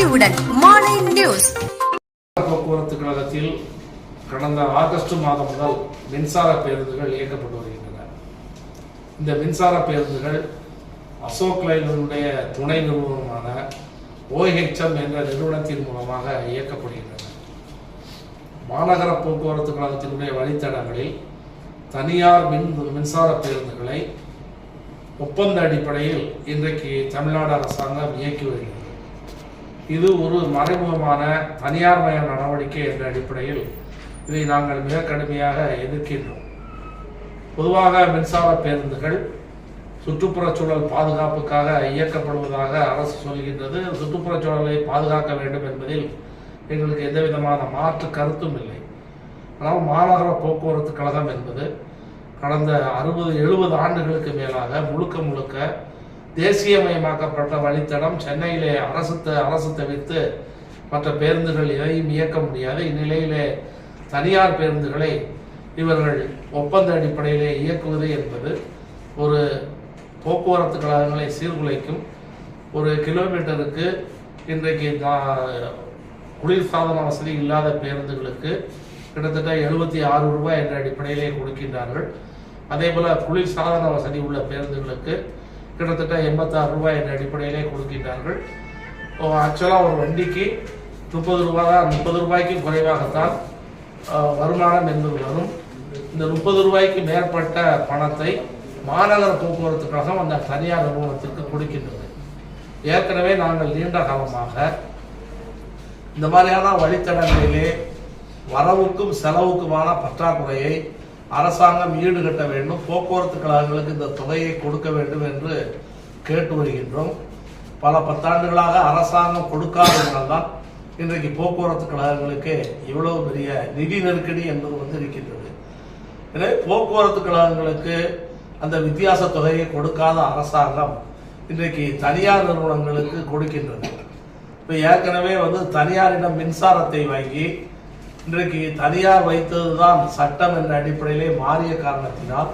அறிவுடன் மாலை நியூஸ் போக்குவரத்து கழகத்தில் கடந்த ஆகஸ்ட் மாதம் முதல் மின்சார பேருந்துகள் இயக்கப்பட்டு வருகின்றன. இந்த மின்சார பேருந்துகள் அசோக் லைனுடைய துணை நிறுவனமான ஓஹெச்எம் என்ற நிறுவனத்தின் மூலமாக இயக்கப்படுகின்றன. மாநகர போக்குவரத்து கழகத்தினுடைய வழித்தடங்களில் தனியார் மின் மின்சார பேருந்துகளை ஒப்பந்த அடிப்படையில் இன்றைக்கு தமிழ்நாடு அரசாங்கம் இயக்கி வருகிறது. இது ஒரு மறைமுகமான தனியார் மய நடவடிக்கை என்ற அடிப்படையில் இதை நாங்கள் மிக கடுமையாக எதிர்க்கின்றோம். பொதுவாக மின்சார பேருந்துகள் சுற்றுப்புற சூழல் பாதுகாப்புக்காக இயக்கப்படுவதாக அரசு சொல்கின்றது. சுற்றுப்புறச்சூழலை பாதுகாக்க வேண்டும் என்பதில் எங்களுக்கு எந்த விதமான மாற்று கருத்தும் இல்லை. ஆனால் மாநகர போக்குவரத்து கழகம் என்பது கடந்த அறுபது எழுபது ஆண்டுகளுக்கு மேலாக முழுக்க முழுக்க தேசியமயமாக்கப்பட்ட வழித்தடம் சென்னையிலே அரசு த- அரசு தவிர்த்து மற்ற பேருந்துகள் எதையும் இயக்க முடியாது. இந்நிலையிலே தனியார் பேருந்துகளை இவர்கள் ஒப்பந்த அடிப்படையிலே இயக்குவது என்பது ஒரு போக்குவரத்து கழகங்களை சீர்குலைக்கும் ஒரு கிலோமீட்டருக்கு இன்றைக்கு நா- குளிர்சாதன வசதி இல்லாத பேருந்துகளுக்கு கிட்டத்தட்ட எழுபத்தி ஆறு ரூபாய் என்ற அடிப்படையிலே கொடுக்கின்றார்கள். அதே போல குளிர்சாதன வசதி உள்ள பேருந்துகளுக்கு கிட்டத்தட்ட எண்பத்தாறு ரூபாய் என்ற அடிப்படையிலே கொடுக்கின்றார்கள். ஆக்சுவலாக ஒரு வண்டிக்கு முப்பது ரூபா தான் முப்பது ரூபாய்க்கு குறைவாகத்தான் வருமானம் என்பது வரும். இந்த முப்பது ரூபாய்க்கு மேற்பட்ட பணத்தை மாநகர போக்குவரத்து கழகம் அந்த தனியார் நிறுவனத்திற்கு கொடுக்கின்றது. ஏற்கனவே நாங்கள் நீண்ட காலமாக இந்த மாதிரியான வழித்தடங்களிலே வரவுக்கும் செலவுக்குமான பற்றாக்குறையை அரசாங்கம் ஈடுகட்ட வேண்டும். போக்குவரத்து கழகங்களுக்கு இந்த தொகையை கொடுக்க வேண்டும் என்று கேட்டு வருகின்றோம். பல பத்தாண்டுகளாக அரசாங்கம் கொடுக்காததனால்தான் இன்றைக்கு போக்குவரத்து கழகங்களுக்கு இவ்வளவு பெரிய நிதி நெருக்கடி என்பது வந்து இருக்கின்றது எனவே போக்குவரத்து கழகங்களுக்கு அந்த வித்தியாச தொகையை கொடுக்காத அரசாங்கம் இன்றைக்கு தனியார் நிறுவனங்களுக்கு கொடுக்கின்றது. இப்போ ஏற்கனவே வந்து தனியாரிடம் மின்சாரத்தை வாங்கி இன்றைக்கு தனியார் வைத்ததுதான் சட்டம் என்ற அடிப்படையிலே மாறிய காரணத்தினால்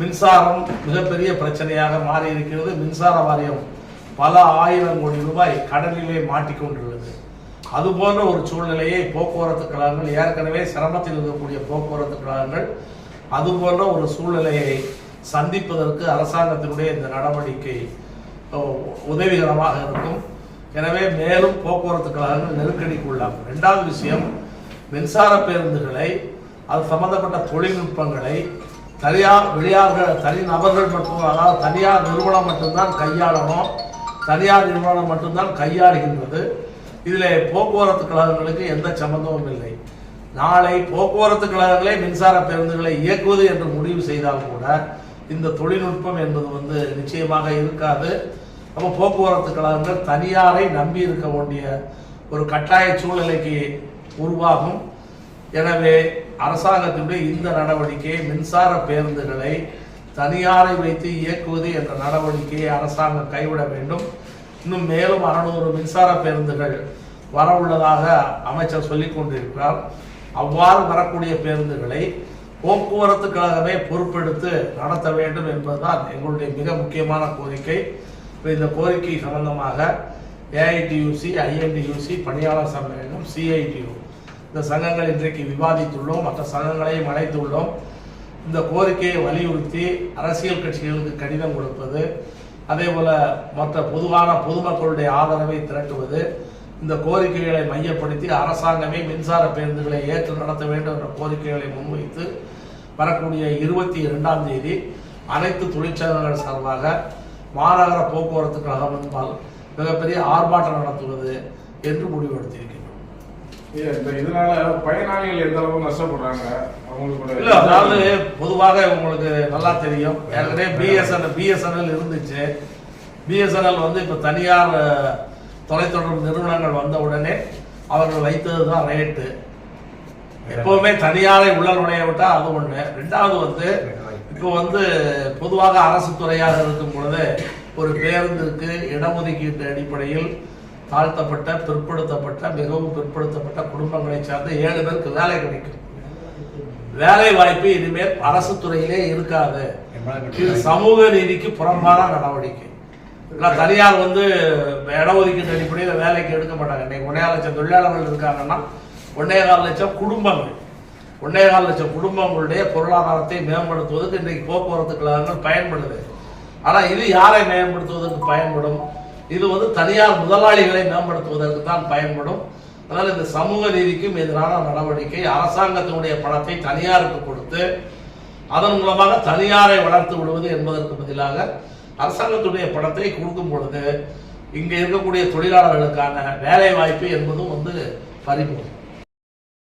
மின்சாரம் மிகப்பெரிய பிரச்சனையாக மாறி இருக்கிறது மின்சார வாரியம் பல ஆயிரம் கோடி ரூபாய் கடலிலே மாட்டிக்கொண்டுள்ளது அது போன்ற ஒரு சூழ்நிலையை போக்குவரத்து கழகங்கள் ஏற்கனவே சிரமத்தில் இருக்கக்கூடிய போக்குவரத்து கழகங்கள் அது போன்ற ஒரு சூழ்நிலையை சந்திப்பதற்கு அரசாங்கத்தினுடைய இந்த நடவடிக்கை உதவிகரமாக இருக்கும். எனவே மேலும் போக்குவரத்து கழகங்கள் நெருக்கடிக்கு உள்ளாகும். இரண்டாவது விஷயம் மின்சார பேருந்துகளை அது சம்பந்தப்பட்ட தொழில்நுட்பங்களை தனியார் வெளியார்கள் தனி நபர்கள் மட்டும் அதாவது தனியார் நிறுவனம் மட்டும்தான் கையாளணும் தனியார் நிறுவனம் மட்டும்தான் கையாளுகின்றது. இதில் போக்குவரத்து கழகங்களுக்கு எந்த சம்பந்தமும் இல்லை. நாளை போக்குவரத்து கழகங்களே மின்சார பேருந்துகளை இயக்குவது என்று முடிவு செய்தால் கூட இந்த தொழில்நுட்பம் என்பது வந்து நிச்சயமாக இருக்காது. அப்போ போக்குவரத்து கழகங்கள் தனியாரை நம்பி இருக்க வேண்டிய ஒரு கட்டாய சூழ்நிலைக்கு உருவாகும். எனவே அரசாங்கத்தினுடைய இந்த நடவடிக்கை மின்சார பேருந்துகளை தனியாரை வைத்து இயக்குவது என்ற நடவடிக்கையை அரசாங்கம் கைவிட வேண்டும். இன்னும் மேலும் அறநூறு மின்சார பேருந்துகள் வர உள்ளதாக அமைச்சர் சொல்லிக் கொண்டிருக்கிறார். அவ்வாறு வரக்கூடிய பேருந்துகளை போக்குவரத்து கழகமே பொறுப்பெடுத்து நடத்த வேண்டும் என்பதுதான் எங்களுடைய மிக முக்கியமான கோரிக்கை. இந்த கோரிக்கை சம்பந்தமாக ஏஐடியூசி ஐஎன்டியூசி பணியாளர் சம்மேளனம் சிஐடியூ இந்த சங்கங்கள் இன்றைக்கு விவாதித்துள்ளோம் மற்ற சங்கங்களையும் அழைத்துள்ளோம் இந்த கோரிக்கையை வலியுறுத்தி அரசியல் கட்சிகளுக்கு கடிதம் கொடுப்பது அதே போல மற்ற பொதுவான பொதுமக்களுடைய ஆதரவை திரட்டுவது இந்த கோரிக்கைகளை மையப்படுத்தி அரசாங்கமே மின்சார பேருந்துகளை ஏற்று நடத்த வேண்டும் என்ற கோரிக்கைகளை முன்வைத்து வரக்கூடிய இருபத்தி இரண்டாம் தேதி அனைத்து தொழிற்சங்கங்கள் சார்பாக மாநகர போக்குவரத்து கழகம் என்பால் மிகப்பெரிய ஆர்ப்பாட்டம் நடத்துவது என்று இந்த இதனால பயனாளிகள் எந்த அளவுக்கு நஷ்டப்படுறாங்க? இல்ல அதாவது பொதுவாக உங்களுக்கு நல்லா தெரியும். ஏற்கனவே பிஎஸ்என்எல் பிஎஸ்என்எல் இருந்துச்சு. பிஎஸ்என்எல் வந்து இப்ப தனியார் தொலைத்தொடர்பு நிறுவனங்கள் வந்த உடனே அவர்கள் வைத்தது தான் ரேட்டு எப்பவுமே தனியாரை உள்ள நுழைய விட்டா அது ஒண்ணு. ரெண்டாவது வந்து இப்போ வந்து பொதுவாக அரசு துறையாக இருக்கும் பொழுது ஒரு பேருந்துக்கு இடஒதுக்கீட்டு அடிப்படையில் தாழ்த்தப்பட்ட பிற்படுத்தப்பட்ட மிகவும் பிற்படுத்தப்பட்ட குடும்பங்களை சார்ந்த ஏழு பேருக்கு வேலை கிடைக்கும். வேலை வாய்ப்பு இனிமேல் அரசு துறையிலே இருக்காது. இது சமூக நீதிக்கு புறம்பான நடவடிக்கை. தனியார் வந்து இடஒதுக்கீட்டு அடிப்படையில் வேலைக்கு எடுக்க மாட்டாங்க. இன்னைக்கு ஒன்னே லட்சம் தொழிலாளர்கள் இருக்காங்கன்னா ஒன்னே கால் லட்சம் குடும்பங்கள். ஒன்னே கால் லட்சம் குடும்பங்களுடைய பொருளாதாரத்தை மேம்படுத்துவதற்கு இன்றைக்கு போக்குவரத்து கழகங்கள் பயன்படுது. ஆனால் இது யாரை மேம்படுத்துவதற்கு பயன்படும்? இது வந்து தனியார் முதலாளிகளை மேம்படுத்துவதற்கு தான் பயன்படும். அதனால் இந்த சமூக நீதிக்கும் எதிரான நடவடிக்கை அரசாங்கத்தினுடைய பணத்தை தனியாருக்கு கொடுத்து அதன் மூலமாக தனியாரை வளர்த்து விடுவது என்பதற்கு பதிலாக அரசாங்கத்துடைய பணத்தை கொடுக்கும் பொழுது இங்கே இருக்கக்கூடிய தொழிலாளர்களுக்கான வேலை வாய்ப்பு என்பதும் வந்து பறிபோகும்.